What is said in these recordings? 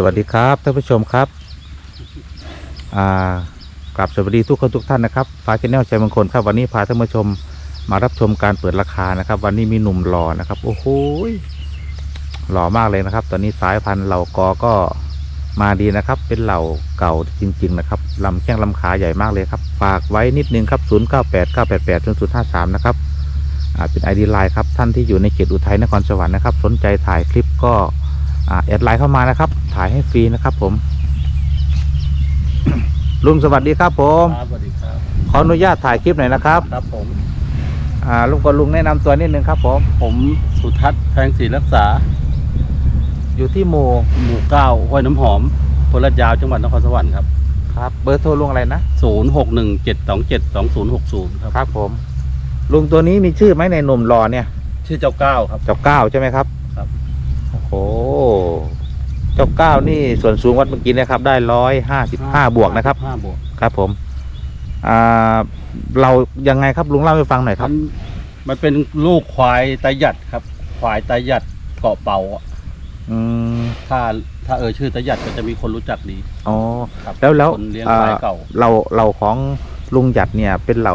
สวัสดีครับท่านผู้ชมครับอ่ากลับสวัสดีทุกคนทุกท่านนะครับฟ้าชแนลชัยมงคลครับวันนี้พาท่านผู้ชมมารับชมการเปิดราคานะครับ วันนี้มีหนุ่มหล่อนะครับโอ้โหหล่อมากเลยนะครับ ตอนนี้สายพันธุ์เหล่ากอก็มาดีนะครับ เป็นเหล่าเก่าจริง ๆ นะครับลำแข้งลำขาใหญ่มากเลยครับ ฝากไว้นิดนึงครับ 0 9 8 9 8 8 0 0 5 3 นะครับอ่าเป็น ID ไลน์ครับท่านที่อยู่ในเขตอุทัยนครสวรรค์นะครับ สนใจถ่ายคลิปก็ แอดไลน์เข้ามานะครับ ถ่ายให้ฟรีนะครับผม ลุงสวัสดีครับผม ครับสวัสดีครับ ขออนุญาตถ่ายคลิปหน่อยนะครับ ครับผม อ่าลุงกับลุงแนะนำตัวนิดนึงครับผม ผมสุทัศน์แพงศรีรักษา อยู่ที่หมู่หมู่เก้าห้วยน้ำหอมพลาดยาวจังหวัดนครสวรรค์ครับ ครับ เบอร์โทรลุงอะไรนะศูนย์หกหนึ่งเจ็ดสองเจ็ดสองศูนย์หกศูนย์ครับ ครับผม ลุงตัวนี้มีชื่อไหมในหนุ่มรอเนี่ย ชื่อเจ้าเก้าครับ เจ้าเก้าใช่ไหมครับ ครับ โอ้โหเจ้าเก้านี่ส่วนสูงวัดเมื่อกี้นะครับ ได้ร้อยห้าสิบห้าบวกนะครับ ห้าบวกครับผม อ่า เรายังไงครับลุงเล่าให้ฟังหน่อยคมัรับนมันเป็นลูกควายตาหยัดครับ ควายตาหยัดเกาะเป่าอะอืมถ้าถ้าเออชื่อตาหยัดก็จะมีคนรู้จักดีอ๋อ ครับแล้วแล้วคนเลี้ยงอ่าควายเก่า เราเราของลุงหยัดเนี่ยเป็นเหล่า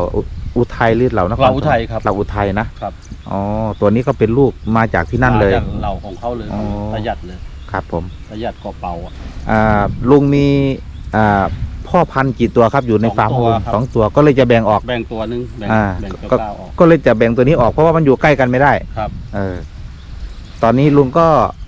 อุอุทัยหรือเหล่านครเหล่าอุทัยครับเหล่าอุทัยนะครับ อ๋อตัวนี้ก็เป็นลูกมาจากที่นั่นเลย มาจากเหล่าของเขาเลยอ๋อตาหยัดเลยครับผมตาหยัดเกาะเป่าอะ อ่าลุงมีอ่าพ่อพันธุ์กี่ตัวครับอยู่ในสองฟาร์มของตัวลุงครับ สองตัวก็เลยจะแบ่งออก แบ่งตัวหนึงแบ่งอ่าแบ่งเจ้าก็เก้าออกก็เลยจะแบ่งตัวนี้ออกเพราะว่ามันอยู่ใกล้กันไม่ได้ ครับ เออ ตอนนี้ลุงก็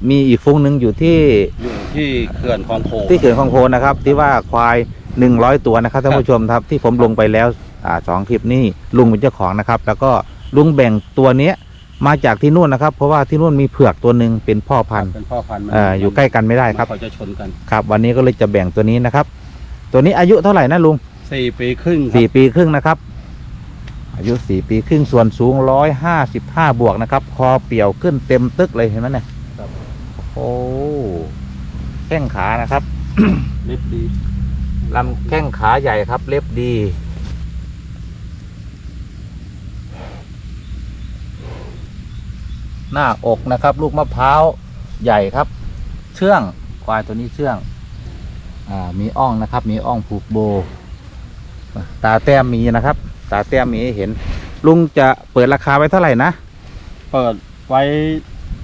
มีอีกฟุ้งหนึ่งอยู่ที่อยู่ที่เขื่อนคลองโพ ที่เขื่อนคลองโพนะครับ ที่ว่าควายหนึ่งร้อยตัวนะครับท่านผู้ชมครับที่ผมลงไปแล้ว อ่าสองคลิปนี่ลุงเป็นเจ้าของนะครับ แล้วก็ลุงแบ่งตัวเนี้ยมาจากที่นู่นนะครับ เพราะว่าที่นู่นมีเผือกตัวหนึ่งเป็นพ่อพันธุ์เป็นพ่อพันธุ์มันเอ่ออยู่ใกล้กันไม่ได้ครับเขาจะชนกันครับ วันนี้ก็เลยจะแบ่งตัวนี้นะครับ ตัวนี้อายุเท่าไหร่นะลุงสี่ปีครึ่งครับสี่ปีครึ่งนะครับ อายุสี่ปีครึ่งส่วนสูงร้อยห้าสิบห้าบวกนะครับ คอเปี่ยวขึ้นเต็มตึกเลยเห็นไหมเนี่ยครับโอ้แข้งขานะครับ เล็บดีลำแข้งขาใหญ่ครับ เล็บดี หน้าอกนะครับ ลูกมะพร้าวใหญ่ครับ เชื่องควายตัวนี้เชื่องอ่ามีอ่องนะครับ มีอ่องผูกโบ ตาแต้มมีนะครับ ตาแต้มมีให้เห็น ลุงจะเปิดราคาไว้เท่าไหร่นะเปิดไว้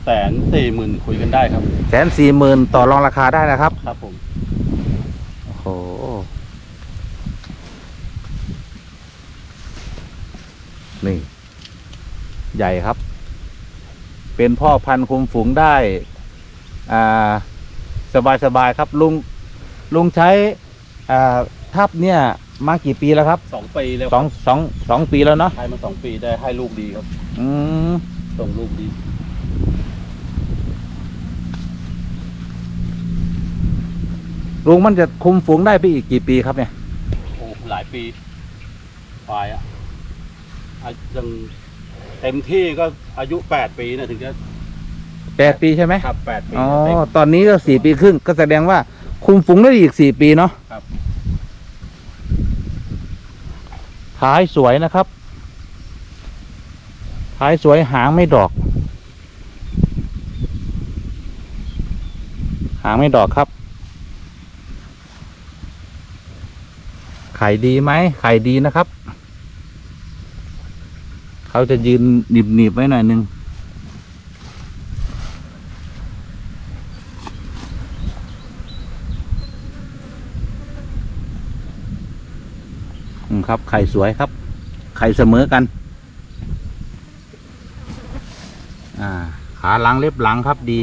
แสนสี่หมื่นคุยกันได้ครับแสนสี่หมื่นต่อรองราคาได้นะครับ ครับผมโอ้โหนี่ ใหญ่ครับ เป็นพ่อพันธุ์คุมฝูงได้อ่าสบายสบายๆครับลุงลุงใช้อ่าทับเนี่ยมากี่ปีแล้วครับสองปีแล้วสองสองสองปีแล้วเนาะให้มาสองปีได้ให้ลูกดีครับ อืมส่งลูกดีลุงมันจะคุมฝูงได้ไปอีกกี่ปีครับเนี่ยโอ้หลายปีควายอะอายุยัง เต็มที่ก็อายุแปดปีนะถึงจะแปดปีใช่ไหมครับแปดปีอ๋อเต็ม ตอนนี้ก็สี่ปีครึ่งก็แสดงว่าคุมฝูงได้อีกสี่ปีเนาะครับ ท้ายสวยนะครับ ท้ายสวยหางไม่ดอก หางไม่ดอกครับ ไข่ดีไหมไข่ดีนะครับ เขาจะยืนหนีบหนีบๆไว้หน่อยนึงครับ ไข่สวยครับ ไข่เสมอกัน อ่า ขาหลังเล็บหลังครับดี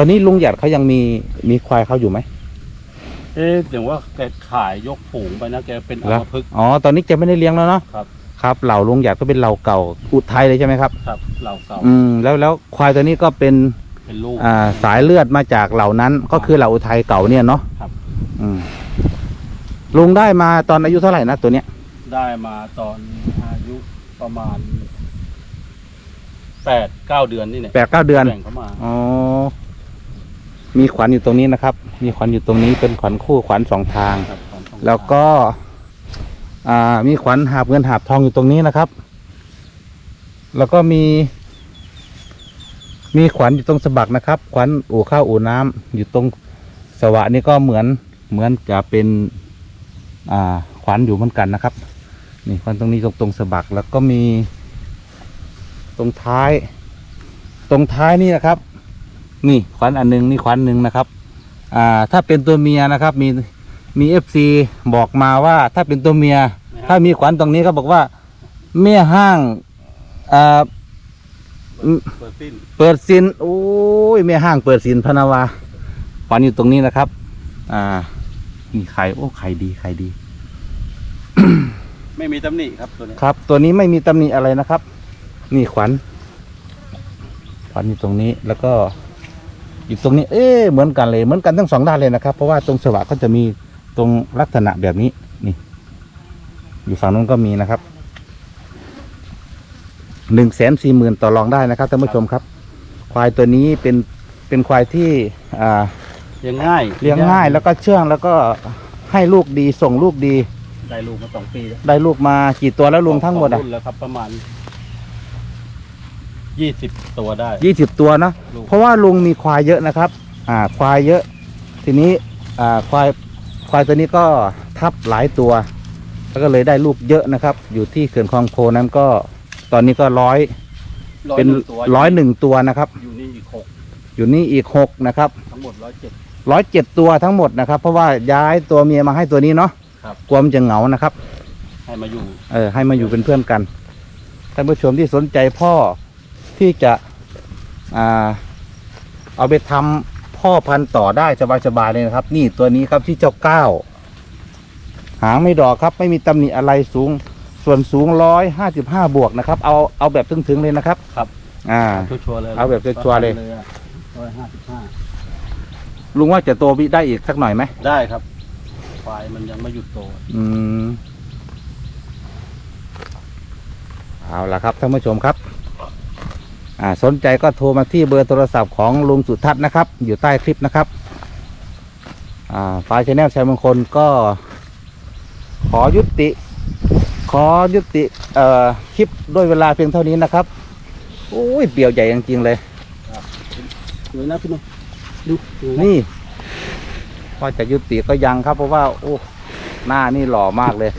อนนี้ลุงหยัดเขายังมีมีควายเขาอยู่ไหมเอ๊ะเดี๋ยวว่าแกขายยกฝูงไปนะแกเป็นอัแล้วมพฤกษ์ อ๋อ ตอนนี้แกไม่ได้เลี้ยงแล้วเนาะ ครับ ครับ เหล่าลุงหยัดก็เป็นเหล่าเก่าอุทัยเลยใช่ไหมครับ ครับ เหล่าเก่า อืม แล้วแล้วควายตัวนี้ก็เป็น เป็นลูก อ่า สายเลือดมาจากเหล่านั้น ก็คือเหล่าอุทัยเก่าเนี่ยเนาะ ครับ อืม ลุงได้มาตอนอายุเท่าไหร่นะตัวเนี้ย ได้มาตอนอายุประมาณแปดเก้าเดือนนี่เนี่ยแปดเก้าเดือน แบ่งเข้ามา อ๋อ มีขวัญอยู่ตรงนี้นะครับ มีขวัญอยู่ตรงนี้เป็นขวัญคู่ขวัญสองทาง ครับของทองแล้วก็ อ่า มีขวัญหาบเงินหาบทองอยู่ตรงนี้นะครับ แล้วก็มี มีขวัญอยู่ตรงสะบักนะครับ ขวัญอู่ข้าวอู่น้ำอยู่ตรงสวะนี่ก็เหมือนเหมือนจะเป็น อ่า ขวัญอยู่เหมือนกันนะครับ นี่ขวัญตรงนี้ตรงตรงสะบักแล้วก็มี ตรงท้าย ตรงท้ายนี่นะครับ นี่ขวัญอันหนึงนี่ขวัญหนึ่งนะครับ อ่า ถ้าเป็นตัวเมียนะครับ มีมีเอฟซีบอกมาว่า ถ้าเป็นตัวเมีย ถ้ามีขวัญตรงนี้เขาบอกว่าเมียห้างอ่าอืมเปิดสิ้นเปิดสินโอ้ยเมียห้างเปิดสินพะนาวาขวัญอยู่ตรงนี้นะครับ อ่านี่ไข่โอ้ไข่ดีไข่ดี ไม่มีตำหนิครับตัวนี้ครับ ตัวนี้ไม่มีตำหนิอะไรนะครับ นี่ขวัญขวัญอยู่ตรงนี้แล้วก็ อยู่ตรงนี้เอ๊ะเหมือนกันเลยเหมือนกันทั้งสองด้านเลยนะครับ เพราะว่าตรงสวะก็จะมีตรงลักษณะแบบนี้นี่ อยู่ฝั่งนู้นก็มีนะครับหนึ่งแสนสี่หมื่นต่อรองได้นะครับท่านผู้ชมครับ ควายตัวนี้เป็นเป็นควายที่อ่าเลี้ยงง่ายเลี้ยงง่ายแล้วก็เชื่องแล้วก็ให้ลูกดีส่งลูกดี ได้ลูกมาสองปีแล้วได้ลูกมากี่ตัวแล้วลุงทั้งหมดอะรุ่นแล้วครับประมาณ ยี่สิบตัวได้ ยี่สิบตัวเนอะลูก เพราะว่าลุงมีควายเยอะนะครับ อ่าควายเยอะ ทีนี้อ่าควายควายตัวนี้ก็ทับหลายตัวแล้วก็เลยได้ลูกเยอะนะครับ อยู่ที่เขื่อนคลองโพนั้นก็ตอนนี้ก็ร้อยเป็นหงตัวร้อยหนึ่งตัวนะครับ อยู่นี่อีกหกอยู่นี่อีกหกนะครับทั้งหมดร้อยเจ็ด ร้อยเจ็ดตัวทั้งหมดนะครับ เพราะว่าย้ายตัวเมียมาให้ตัวนี้เนาะครับ กลัวมันจะเหงานะครับ ให้มาอยู่ เออให้มาอยู่เป็นเพื่อนกันท่านผู้ชมที่สนใจพ่อ ที่จะอ่าเอาไปทำพ่อพันธุ์ต่อได้สบายๆเลยนะครับ นี่ตัวนี้ครับที่เจ้าก้าวหางไม่ดอกครับ ไม่มีตำหนิอะไรสูง ส่วนสูงร้อยห้าสิบห้าบวกนะครับ เอาเอาแบบถึงๆเลยนะครับ ครับ อ่าชัวร์ๆเลยเอาแบบชัวร์ๆเลยร้อยห้าสิบห้าลุงว่าจะโตวิได้อีกสักหน่อยไหมได้ครับควายมันยังไม่หยุดโต อืมเอาละครับท่านผู้ชมครับอ่า สนใจก็โทรมาที่เบอร์โทรศัพท์ของลุงสุทัศน์นะครับ อยู่ใต้คลิปนะครับอ่าฟ้าชแนลชัยมงคลก็ขอยุติ ขอยุติเอ่อคลิปด้วยเวลาเพียงเท่านี้นะครับโอ้ยเปี่ยวใหญ่จริงๆเลยสวยนะพี่หนุ่มดูสวยะนี่ว่าจะยุติก็ยังครับ เพราะว่า โอ้ หน้านี่หล่อมากเลย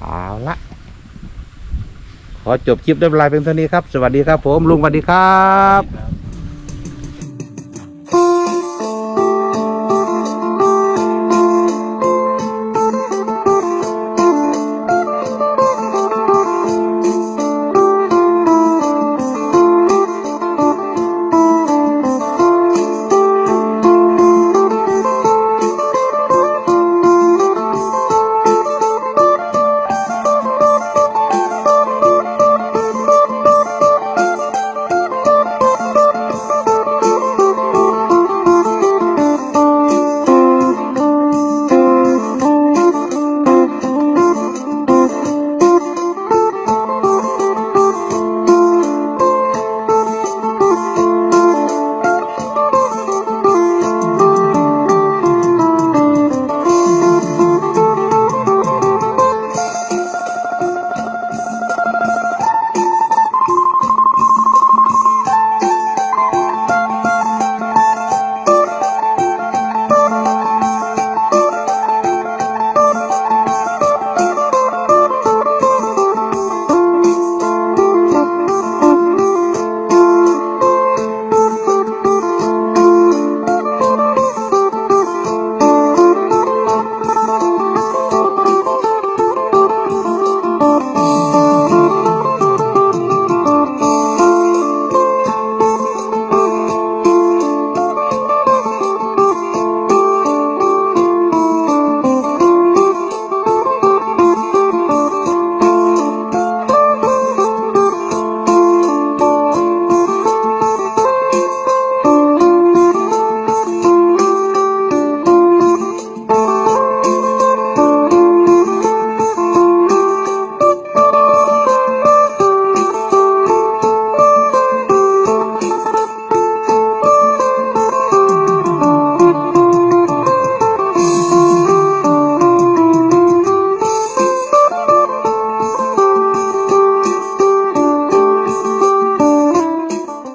เอาละ ขอจบคลิปด้วยเลาเพียงเท่านี้ครับ สวัสดีครับผมลุงสวัสดีครับ